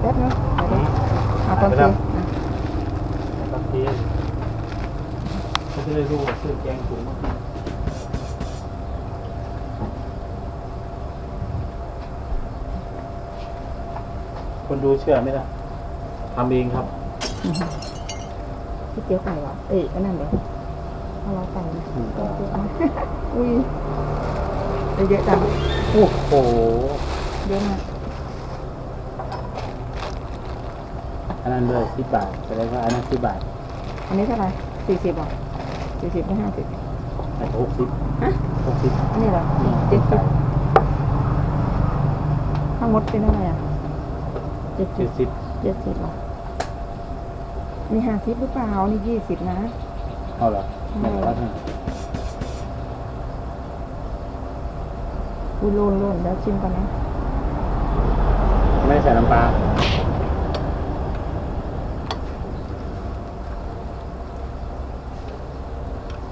แป๊บนึงเดี๋ยวๆเอาตอนเทอะบางทีเขาจะได้รู้ว่าซื้อแกงถุงมาคนดูเชื่อไหมล่ะทำเองครับพี่เจียวไก่เหรอเอ้ยอันนั้นเดี๋ยวเอาเราไก่นะอืมเอาเจียวนะอุ้ยเยอะจังโอ้โหเยอะมาก อันนั้นเลยสิบบาทแสดงว่าอันนั้นสิบบาทอันนี้เท่าไหร่สี่สิบหรอสี่สิบไม่ห้าสิบอันหกสิบฮะหกสิบอันนี้เหรอเจ็ดสิบทั้งหมดเป็นเท่าไหร่อะเจ็ดสิเจ็บดสิบเจ็ดสิบเหรอนี่ห้าสิบหรือเปล่านี่ยี่สิบนะเอาเหรอไม่เหรอวะอุ้ยโลนโลนแล้วชิมก่อนนะ ไม่ได้ใส่น้ำปลา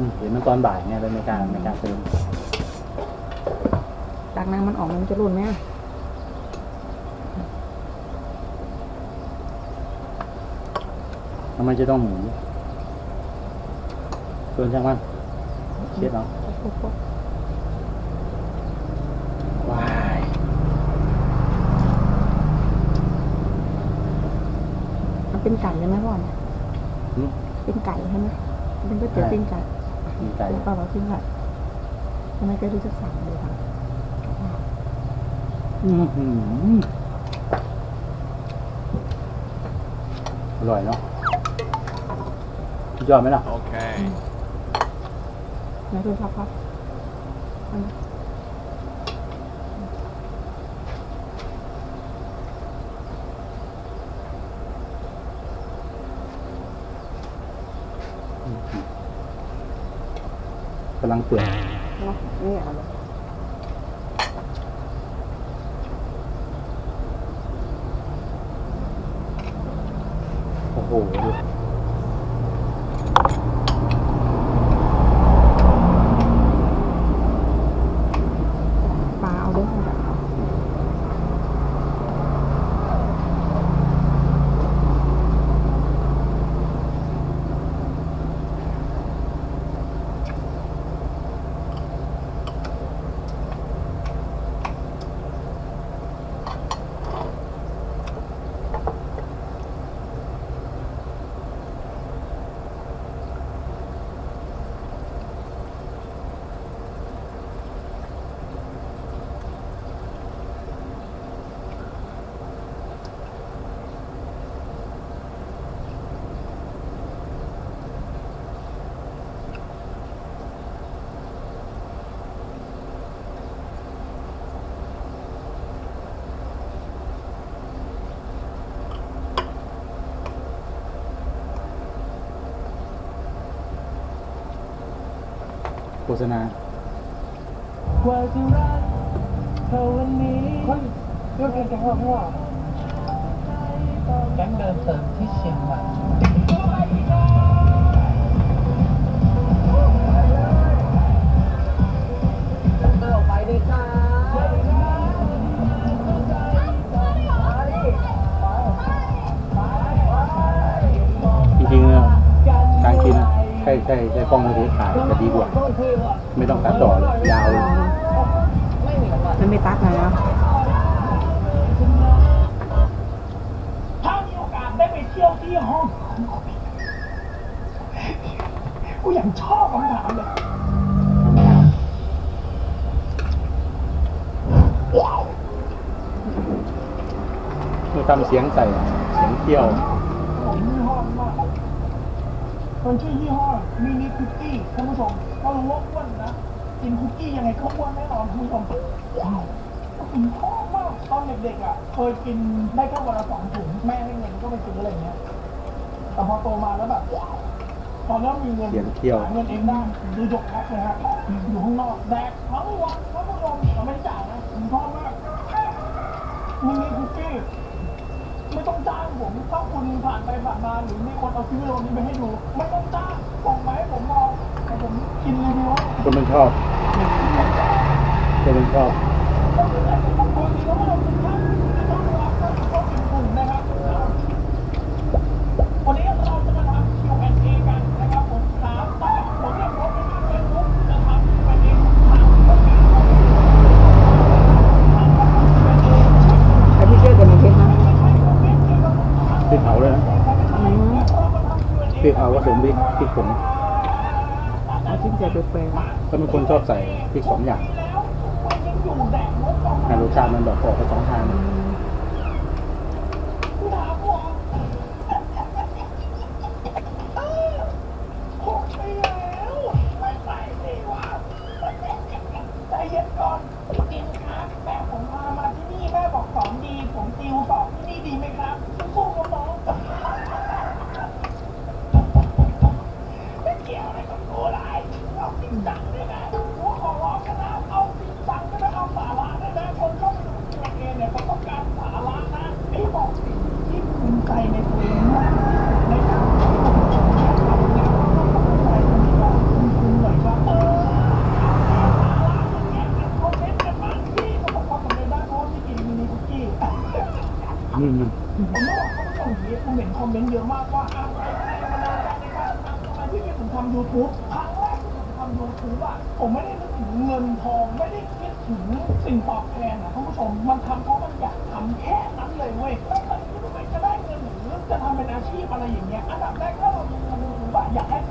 อืมเห็นมันตอนบ่ายไงเลยไม่กล้าไม่กล้าซื้อตักน้ำมันออกมันจะโลนไหมอะทำไมจะต้องหมุนเกินช่างมันเช็ดเนาะปุ๊บปุ๊บว้ายมันเป็นไก่ใช่ไหมพ่อเนี่ยหึเป็นไก่ใช่ไหมเป็นก๋วยเตี๋ยวใช่ปิ้งไก่ มีไก่เป็นปลาเผาปิ้งไก่ทำไมแกดูจะสั่งเลยค่ะอร่อยเนาะยอดไหมล่ะ โอเค ไหนดูครับครับอันนี้ กำลังเปื่อยนะนี่เอาเลยโอ้โห ฆษณาว่าจะรักเธอวันนี้คนเรื่องแกงว่าพ่อแก๊งเดินเติมที่เชียงใหม่ ใช่ใช่ใช่กล้องมือถือถ่ายจะดีกว่า ไม่ต้องตัดต่อเลยยาวเลยมันไม่ตักนะแล้ว ถ้ามีโอกาสได้ไปเที่ยวที่ฮ่องกงกูยังชอบคำถามเลยคือทำเสียงใส่อะเสียงเที่ยวผมยี่ห้อมาก คนชื่อยี่ห้อมินิคุกกี้ท่านผู้ชมก็รู้ว่าอ้วนนะกินคุกกี้ยังไงก็อ้วนแน่นอนคุณผู้ชมผมชอบมากตอนเด็กๆอะเคยกินได้แค่วันละสองถุงแม่ให้เงินก็ไปซื้ออะไรเงี้ยแต่พอโตมาแล้วแบบพอเริ่มมีเงินเสียงเที่ยวหาเงินเองได้คือยกแพ็คเลยฮะอยู่ข้างนอกแดกทั้งวันท่านผู้ชมแต่ไม่ได้จ่ายนะผมชอบมากมินิคุกกี้ ไม่ต้องจ้างผมถ้าคุณผ่านไปผ่านมาหรือมีคนเอาคลิปวิดีโอนี้ไปให้ดู ไม่ต้องจ้างส่งมาให้ผมลองแต่ผมกินรีวิวให้คนมันชอบคนมันชอบ ปกติแล้วเราเป็นท่านท่านรักท่านชอบกินกลุ่มนะครับ เผาเลยนะอืมพริกเผาผสมพริกพริกผงเอาชิ้นใหญ่แปลกก็เป็นคนชอบใส่พริกสองอย่างให้รสชาติมันแบบออกไปสองทาง ๆ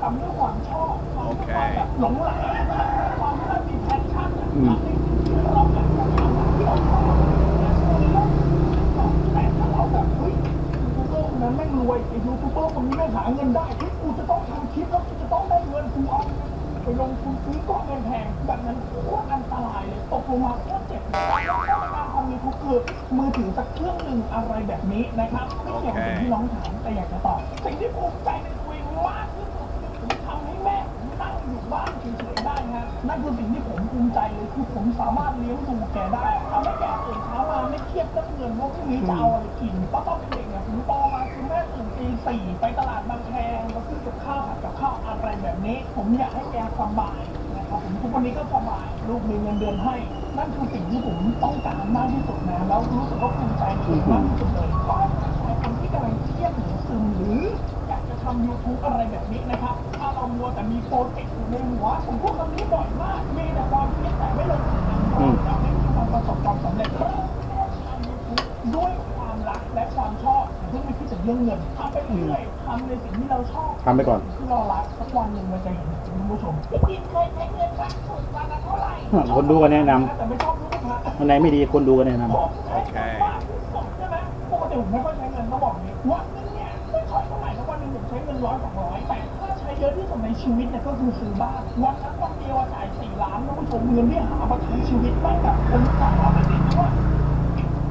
คนนั้นแม่งรวยไอ้ยูทูบเบอร์คนนี้แม่งหาเงินได้ที่กูจะต้องทำคลิปแล้วกูจะต้องได้เงินกูเอาไปลงทุนซื้อก้อนเงินแพงแบบนั้นโคตรอันตรายเลยตกลงมาโคตรเจ็บเลยการทำยูทูบคือมือถือสักเครื่องหนึ่งอะไรแบบนี้นะครับไม่เกี่ยวกับสิ่งที่น้องถามแต่อยากจะตอบสิ่งที่ภูมิ สามารถเลี้ยงดูแกได้ทำให้แกตื่นเช้ามาไม่เครียดเรื่องเงินว่าพรุ่งนี้จะเอาอะไรกินเพราะตอนเป็นเด็กเนี่ยผมโตมาคือแม่ตื่นตีสี่ไปตลาดบางแคมาซื้อกับข้าวผัดกับข้าวอะไรแบบนี้ ผมอยากให้แกสบายนะครับผมทุกวันนี้ก็สบายลูกมีเงินเดือนให้ นั่นคือสิ่งที่ผมต้องการมากที่สุดนะแล้วรู้สึกว่าภูมิใจตัวเองมากที่สุดเลยเพราะใครคนที่กำลังเครียดหรือซึมหรืออยากจะทำ YouTube อะไรแบบนี้นะครับถ้าเรามัวแต่มีโปรเจกต์อยู่ในหัวผมพูดคำนี้บ่อยมากมีแต่ความคิดแต่ไม่ลง ประสบความสำเร็จเริ่มแค่ทำ YouTube ด้วยความรักและความชอบอย่าเพิ่งไปคิดถึงเรื่องเงินทำไปเรื่อยๆทำในสิ่งที่เราชอบทำไปก่อน ที่เรารักสักวันหนึ่งมันจะเห็นผลคุณผู้ชมพี่กินเคยใช้เงินมากสุดวันละเท่าไหร่คนดูก็แนะนำแต่ไม่ชอบรู้ไหมฮะวันไหนไม่ดีคนดูก็แนะนำ ผมใช้เงินมากที่สุดใช่ไหมปกติผมไม่ค่อยใช้เงินต้องบอกอย่างนี้วันหนึงเนี่ยไม่ค่อยเท่าไหร่นะวันหนึงผมใช้เงินร้อยสองร้อยแต่ถ้าใช้ เยอะที่สุดในชีวิตเนี่ยก็คือซื้อบ้านวันนั้นวันเดียวอะจ่ายสี่ล้านนะผู้ชมเงินที่หามาทั้งชีวิตไม่งแบบผมถามว่ามันติดว่า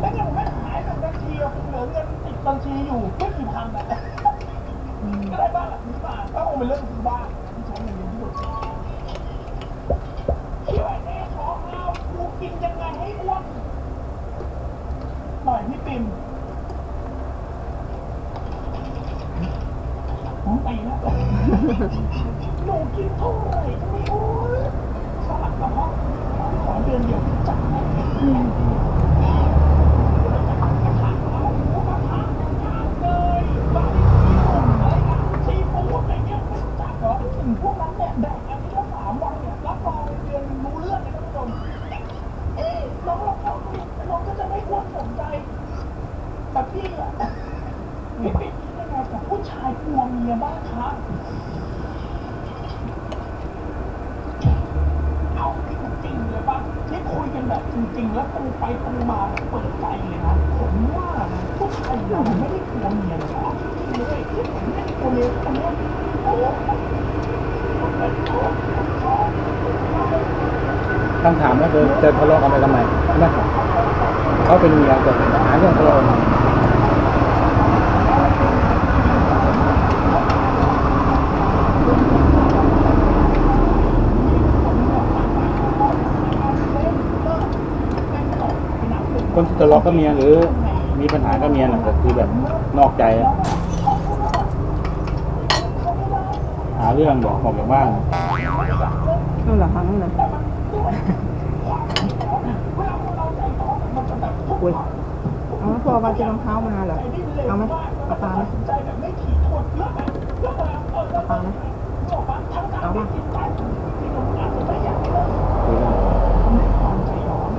แล้วเงินผมไม่หายไปบัญชีอะผมเหลือเงินติดบัญชีอยู่ไม่กี่พันอะก็ได้บ้านหลังนี้มาก็คงเป็นเรื่องซื้อบ้านที่ใช้เงินเยอะที่สุด ช่วยแม่ขอข้าวกูกินยังไงให้อ้วนหน่อยพี่ปิ่มผมไปแล้วหนูกินเท่าไหร่ก็ไม่อ้วนสลัดกระเพาะขอเดือนเดียวจัดให้กระถางเอาหมูกระทะย่างเลยบาร์บีคิวอะไรกันซีฟู้ดอะไรเงี้ยไม่รู้จักเหรอถึงพวกนั้นเนี่ยแดกอันนี้ละสามวันเนี่ยรับรองเดือนรู้เรื่องเลยท่านผู้ชมเอ๊ะน้องเราเข้าดูน้องก็จะไม่ควรสนใจแต่พี่อะพี่เป็นยังไงกับผู้ชายกลัวเมียบ้างคะเอาที่มันจริงเลยป่ะที่คุยกันแบบจริงๆ แล้วตรงไปตรงมาเปิดใจเลยนะผมว่านะผู้ชายเราไม่ได้กลัวเมียหรอกจริงๆเลยที่ผมไม่ได้กลัวเมียคนนี้โอ้คำถามก็คือจะทะเลาะกันไปทำไมใช่ไหมเขาเป็นเมียแต่หาเรื่องทะเลาะกัน ที่ทะเลาะกับเมียหรือมีปัญหากับเมียน่ะก็คือแบบนอกใจอะหาเรื่องบอกออกจากบ้านนั่นเหรอคะนั่นเหรออุ้ยเอาไหมพอวันจะรองเท้ามาเหรอเอาไหมเอาปลาไหมเอาปลาไหมเอาป่ะคุยกัน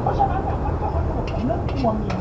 เพราะฉะนั้นเนี่ยมันก็ สนุ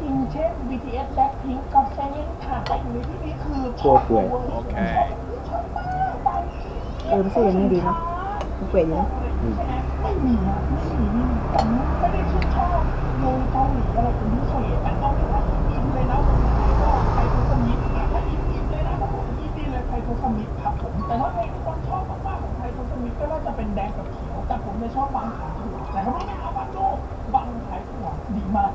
จริงๆเช่น BTS Blackpink กับเซเว่นค่ะแต่อยู่ในที่นี้คือตัวเปื่อยโอเคเออรู้สึกยังไม่ดีเนาะมันเปรตอยู่นะไม่มีนะไม่มีผมไม่ได้ชื่นชอบวงเกาหลีอะไรเป็นพิเศษแต่เอาเป็นว่าอินเลยนะผมก็ไทโทสมิธถ้าอินอินเลยนะผมอินดีเลยไทโทสมิธครับผมแต่ว่าเพลงที่คนชอบมากๆของไทโทสมิธก็น่าจะเป็นแดงกับเขียวแต่ผมเนี่ยชอบบางขายถั่วแต่ก็ไม่ได้เอาบางโลกบางขายถั่วดีมาก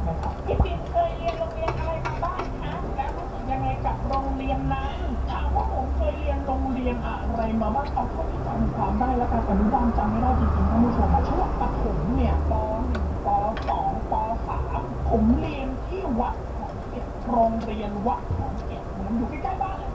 มาบ้างเอาเท่าที่จำความได้แล้วกันอนุบาลจำไม่ได้จริงๆท่านผู้ชมช่วงประถมเนี่ยป .1 ป .2 ป .3 ผมเรียนที่วัดของเก็ดโรงเรียนวัดของเก็ดมันอยู่ใกล้ๆบ้านเลย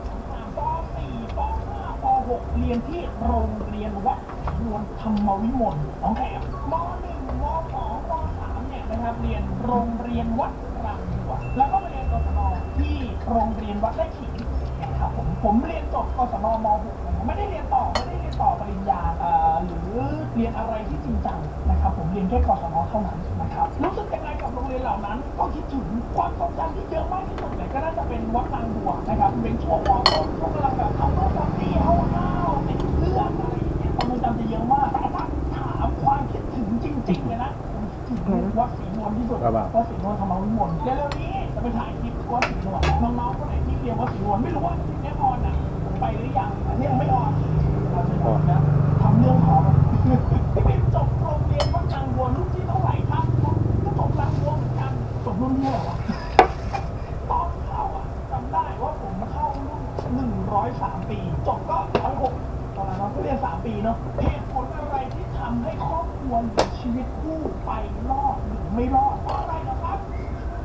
ป .4 ป .5 ป .6 เรียนที่โรงเรียนวัดนวลธรรมวิมลน้องแขมม .1 ม .2 ม .3 เนี่ยนะครับเรียนโรงเรียนวัดรังบัวแล้วก็เรียนกศนที่โรงเรียนวัดไร่ขิงครับผมผมเรียนจบกศนม .6 ไม่ได้เรียนต่อไม่ได้เรียนต่อปริญญาเอ่อหรือเรียนอะไรที่จริงจังนะครับผมเรียนแค่กศนเท่านั้นนะครับรู้สึกยังไงกับโรงเรียนเหล่านั้น ก็คิดถึงความทรงจำที่เยอะมากที่สุดเลยก็น่าจะเป็นวัดนางบัวนะครับเป็นช่วงมต้นช่วงกำลังแบบทำโน่นทำนี่เอาห้าวติดเพื่อนอะไรอย่างเงี้ยความทรงจำจะเยอะมากแต่ถ้าถามความคิดถึงจริงๆเลยนะผมคิดถึงวัดศรีนวลที่สุดครับผมวัดศรีนวลธรรมวิมลเร็วๆนี้จะไปถ่ายคลิปวัดศรีนวลน้องๆคนไหนที่เรียนวัดศรีนวลไม่รู้ว่าแน่นอนะไปหรือยังอันนี้ยังไม่ออนเราจะบอกนะทำเรื่องขอพี่เป็นจบโรงเรียนวัดนางบัวรุ่นที่เท่าไหร่ครับก็จบนางบัวเหมือนกันจบรุ่นที่เท่าไหร่วะตอนเข้าอะจำได้ว่าผมเข้ารุ่นหนึ่งร้อยสามปี จบก็ร้อยหกตอนนั้นเราก็เรียนสามปีเนาะเหตุผลอะไรที่ทำให้ครอบครัวหรือชีวิตคู่ไปรอดหรือไม่รอดเพราะอะไรนะครับ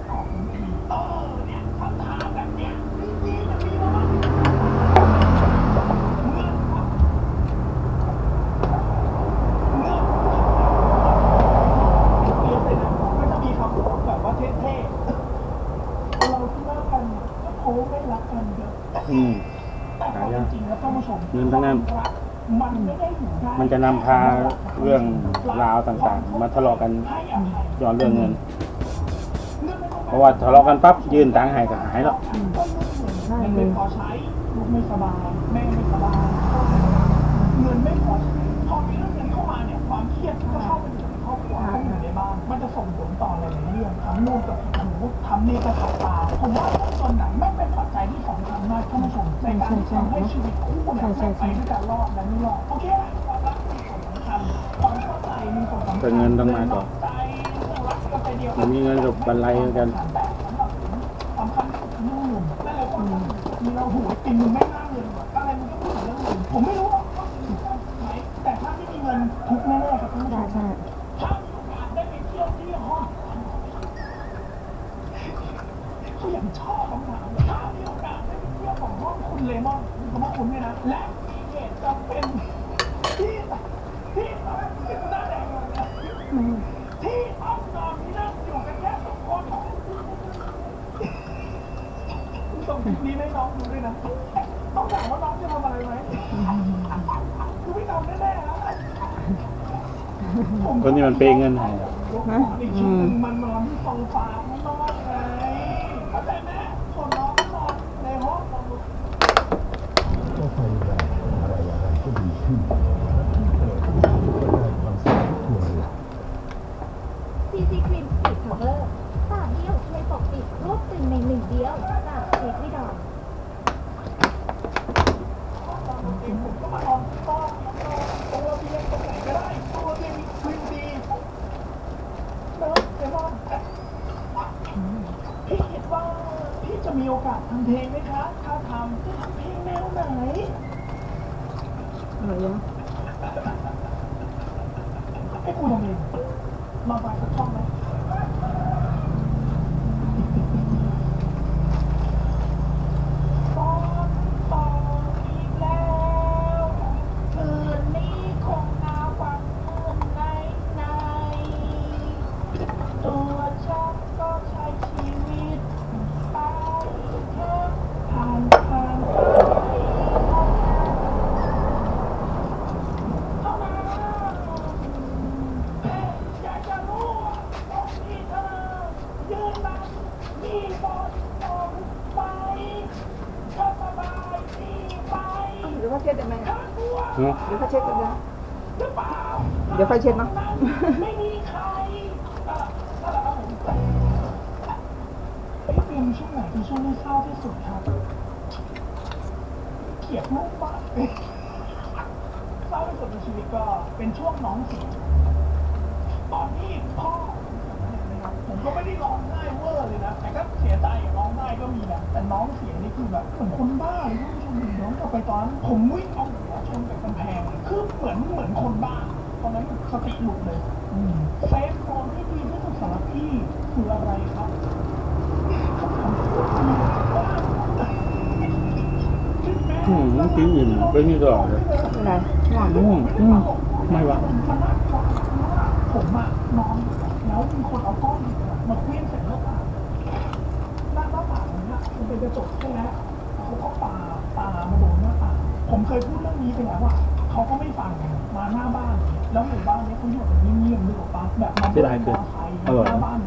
ตอบทันทีเออเนี่ยคำถามแบบเนี้ยจริงๆมันมีมาบ้างเงินครับเงินเรียนเลยนะก็จะมีคำพูดแบบว่าเท่ๆเราที่ว่ากันก็เพ ราะว่าไม่รักกันเยอะอืม แต่ความเป็นจริงแล้วท่านผู้ชมเงินทั้งนั้นรักมันไม่ได้อยู่ได้มันจะนำพาเรื่องราวต่างๆ มาทะเลาะกันให้อภัยย้อนเรื่องเงินเงินไม่ต้องเพราะว่าทะเลาะกันปั๊บยืนตังค์ให้ก็หายแล้วใช่เงินเลไม่ยพอใช้ลูกไม่สบายแม่ไม่สบายพ่อไม่สบายเงินไม่พอใช้พอมีเรื่องเงินเข้ามาเนี่ยความเครียดก็เข้าไปอยู่ในครอบครัวเข้าไปอยู่ในบ้านมันจะส่งผลต่อหลายๆเรื่องทำนู่นกับผิดหูทำนี่ก็ขัดตาผมว่าต้นตนไหนไม่เมากท่านผู้ชมในการที่ทำให้ชีวิตคู่เนี่ยไปด้วยกันรอดและไม่รอดโอเคนะความรักมีส่วนสำคัญความเข้าใจมีส่วนสำคัญแต่เงินต้องมาก่อนมันมีเงินกับบรรลัยเหมือนกันสำคัญที่สุดเรื่องเงินหลายคนมีเราหูกินมึงไม่น่าเงินว่ะอะไรมึงก็พูดถึงเรื่องเงินผมไม่รู้ว่าเขาถึงไหมแต่ถ้าไม่มีเงินทุกข์แน่ๆครับท่านผู้ช ใช่ ม ใช่ ถ้ามีโอกาสได้ไปเที่ยวที่ห้องเขายังชอบคำถามเลยถ้ามีโอกาสได้ไปเที่ยวของห้องคุณ เลมอนมีคำว่าคุณด้วยนะ และมีเหตุจำเป็นที่ที่ทำให้คุณหน้าแดงเลยนะอืมที่ห้องนอนที่นั่งอยู่กันแค่สองคนส่งคลิปนี้ให้น้องดูด้วยนะ ต้องถามว่าน้องจะทำอะไรไหมคือไม่ทำแน่ๆนะคนนี้มันเปย์เงินให้อีกชุดหนึ่งมันนอนที่โซฟา นึ่งในหนึ่งเดียวค่ะเอกไม่ดอกพี่คิดว่าพี่จะมีโอกาสทำเพลงไหมคะ ตัวฉันก็ใช้ชีวิตไปแค่ผ่านผ่านไปเท่านั้นอยากจะรู้ว่าตรงที่เธอยืนนั้นมีบอลตรงไหมเธอสบายดีไหมเดี๋ยวเขาเช็ดได้ไหมเธอกลัวอืมเดี๋ยวเขาเช็ดกันนะหรือเปล่า เดี๋ยวไฟเช็ดเนาะ ไหนเป็นช่วงที่เศร้าที่สุดครับเกลียดลูกมากเศร้าที่สุดในชีวิตก็เป็นช่วงน้องเสียตอนที่พ่อนะครับผมก็ไม่ได้ร้องไห้เวอร์เลยนะ แต่ก็เสียใจร้องไห้ก็มีนะ แต่น้องเสียนี่คือแบบเหมือนคนบ้าเลยท่านผู้ชมดูย้อนกลับไปตอนนั้นผมวิ่งเอาหัวชนกับกำแพงเลยคือเหมือนเหมือนคนบ้า ตอนนั้นสติหลุดเลยอืมเซฟโซนที่ดีที่สุดสำหรับพี่คืออะไรครับ คำพูดที่ว่าอืมกินอิ่มไปนี่ตลอดเลยเป็นไรง่วงอืมอืมไม่วะผมอะนอนแล้วมีคนเอาก้อนหินอะมาเคลื่อนใส่หน้าต่างหน้าหน้าต่างเนี่ยมันเป็นกระจกใช่ไหมเขาก็ปาปามาโดนหน้าต่างผมเคยพูดเรื่องนี้ไปแล้วอะเขาก็ไม่ฟังมาหน้าบ้าน แล้วหมู่บ้านเนี้เขาอยู่แบบเงียบๆนึกออกปะแบบมาเสียดายเกินมอไซค์อร่อยหน้าบ้าน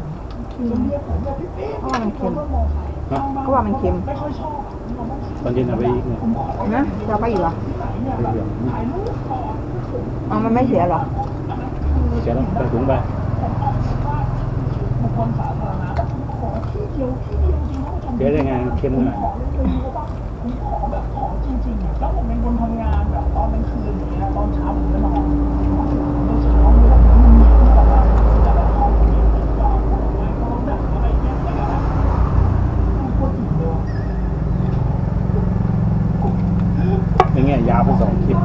คือเรียกผมแบบพี่เป๊ะเพราะว่ามันเค็มรถมอไซค์ข้างบ้ เพราะว่ามันเค็มไม่ค่อยชอบตอนเย็นเอาไปอีกเนี่ยผมขอนะจะเอาไปอีกเหรอที่ไหนเนี่ยแบบถ่ายรูปก่อนเอามันไม่เสียเหรอเสียแล้วใส่ถุงไปบุคคลสาธารณะขอที่เดียวที่เดียวจริงท่านผู้ชมเสียได้ไงเค็มหน่อยขอเลยเลยว่าผมขอแบบขอจริงๆอะแล้วผมเป็นคนทำงานแบบตอนกลางคืนอย่างเงี้ยตอนเช้าผมจะนอนตอนเช้าเนี่ยแบบมันมีแบบว่าจะแบบห้องเก็บจอดไว้ก็แบบอะไรเงี้ยแล้วก็แบบมันปวดจิตเลย อย่าง เงี้ยยาวไปสองคลิป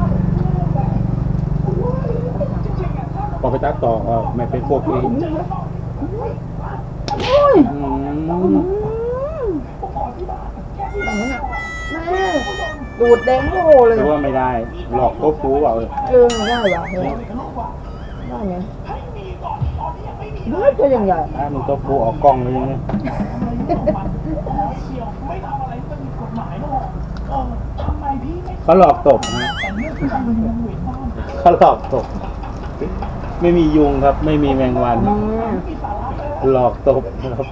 พอไปตัดต่อก็ไม่เป็นพวกนี้โอ้ยอืมอย่างนั้นอะแม่ดูดแดงโลเลยหรือว่าไม่ได้ หลอกโต๊ะฟูเปล่าเออเออได้เหรอเออได้ไงเฮ้ยตัวอย่างใหญ่ถ้ามึงโต๊ะฟูออกกล้องเลยอย่างเงี้ย ไม่ทำอะไรก็มีกฎหมายก็บอกเออทำไมพี่ไม่ เขาหลอกตบนะเรื่องที่ทำมันยังเว้นบ้านเขาหลอกตบ ไม่มียุงครับ ไม่มีแมงวันอืมมีสาระเลยหลอกตบครับ